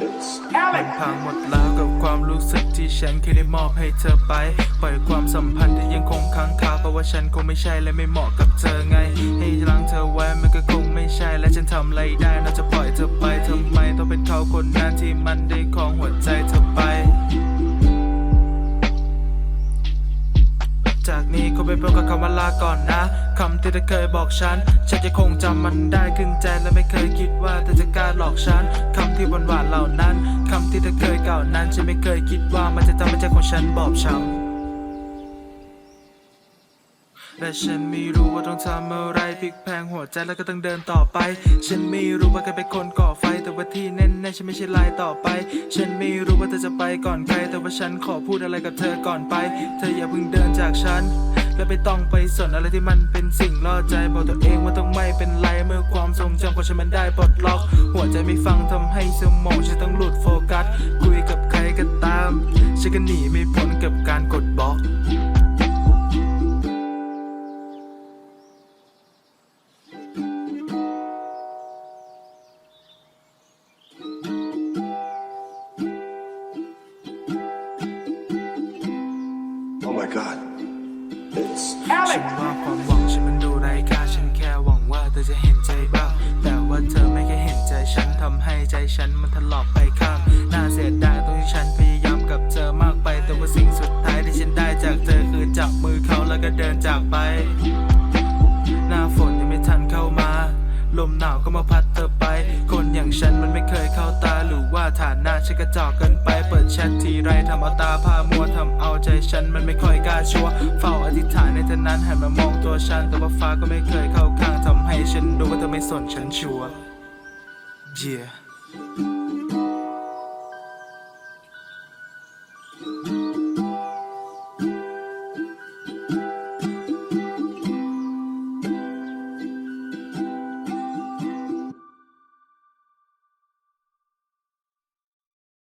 มันพังหมดแล้วกับความรู้สึกที่ฉันเคยได้มอบให้เธอไป ปล่อยความสัมพันธ์ที่ยังคงค้างคาเพราะว่าฉันคงไม่ใช่และไม่เหมาะกับเธอไง ให้ล้างเธอไว้มันก็คงไม่ใช่และฉันทำอะไรได้นอกจากปล่อยเธอไปทำไมต้องเป็นเขาคนนั้นที่มันได้ของหัวใจเธอไป คำว่าลาก่อนนะ คำที่เธอเคยบอกฉัน ฉันจะคงจำมันได้ขึ้นใจและไม่เคยคิดว่าเธอจะกล้าหลอกฉัน คำที่หวานหวานเหล่านั้น คำที่เธอเคยกล่าวนั้น ฉันไม่เคยคิดว่ามันจะทำให้ใจของฉันบอบช้ำและฉันไม่รู้ว่าต้องทำอะไรพลิกแพงหัวใจแล้วก็ต้องเดินต่อไป ฉันไม่รู้ว่าใครเป็นคนก่อไฟ แต่ว่าที่แน่ๆฉันไม่ใช่ลายต่อไป ฉันไม่รู้ว่าเธอจะไปก่อนใคร แต่ว่าฉันขอพูดอะไรกับเธอก่อนไป เธออย่าเพิ่งเดินจากฉัน และไม่ต้องไปสนอะไรที่มันเป็นสิ่งล่อใจบอกตัวเองว่าต้องไม่เป็นไรเมื่อความทรงจำของฉันมันได้ปลดล็อก หัวใจไม่ฟังทำให้สมองฉันต้องหลุดโฟกัส คุยกับใครก็ตาม ฉันก็หนีไม่พ้นกับการกดบล็อก Oh my god. It's ฉันว่าความหวังฉันมันดูไร้ค่าฉันแค่หวังว่าเธอจะเห็นใจบ้างแต่ว่าเธอไม่เคยเห็นใจฉันทำให้ใจฉันมันถลอกไปข้างน่าเสียดายตรงที่ฉันพยายามกับเธอมากไป แต่ว่าสิ่งสุดท้ายที่ฉันได้จากเธอคือจับมือเขาแล้วก็เดินจากไป หน้าฝนยังไม่ทันเข้ามา ลมหนาวก็มาพัดเธอไป คนอย่างฉันมันไม่เคยเข้าตาหรือว่าฐานะฉันกระจอกเกินไป เปิดแชททีไรทำเอาตาพามัวทำเอาใจ ฉันมันไม่ค่อยกล้าชัวเฝ้าอธิษฐานในเธอนั้นหันมามองตัวฉัน แต่ว่าฟ้าก็ไม่เคยเข้าข้างทำให้ฉันรู้ว่าเธอไม่สนฉันชัว yeah